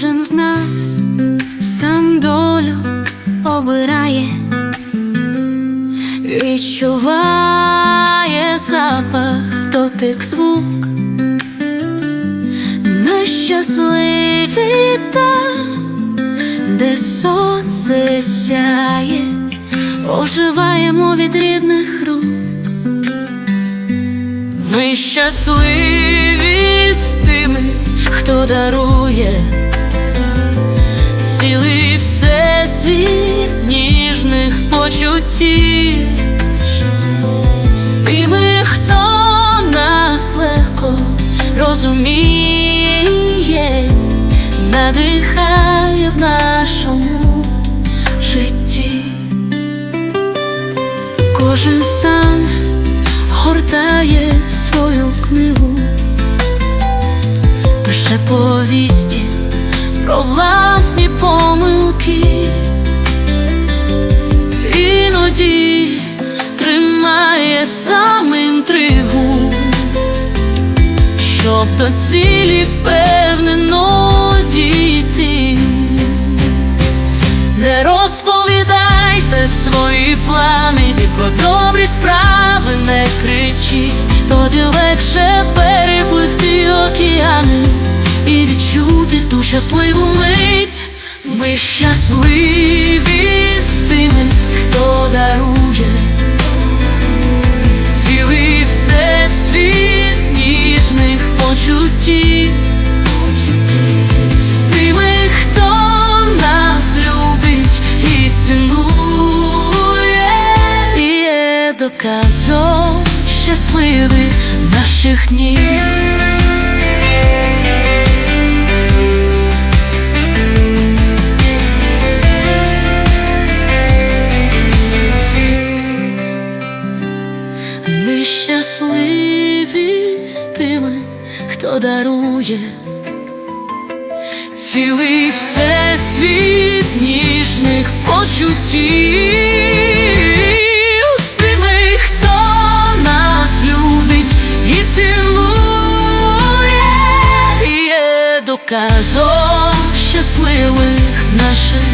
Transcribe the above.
Кожен з нас сам долю обирає, відчуває запах, дотик звук, Ми щасливі там, де сонце сяє, оживаємо від рідних рук. Ми щасливі з тими, хто дарує. Ніжних з тими, хто нас легко розуміє, надихає в нашому житті. Кожен сам гортає свою книгу, пише повісті про власні помилки, щоб до цілі впевнено дійти. Не розповідайте свої плани і про добрі справи не кричіть, тоді легше перепливти океани і відчути ту щасливу мить. Ми щасливі з тими, хто почуттів. З тими, хто нас любить і цінує, і є наших днів. Ми щасливі з тими, хто дарує. Цілий всесвіт ніжних почуттів, з тими, хто нас любить і цілує, і щасливих наших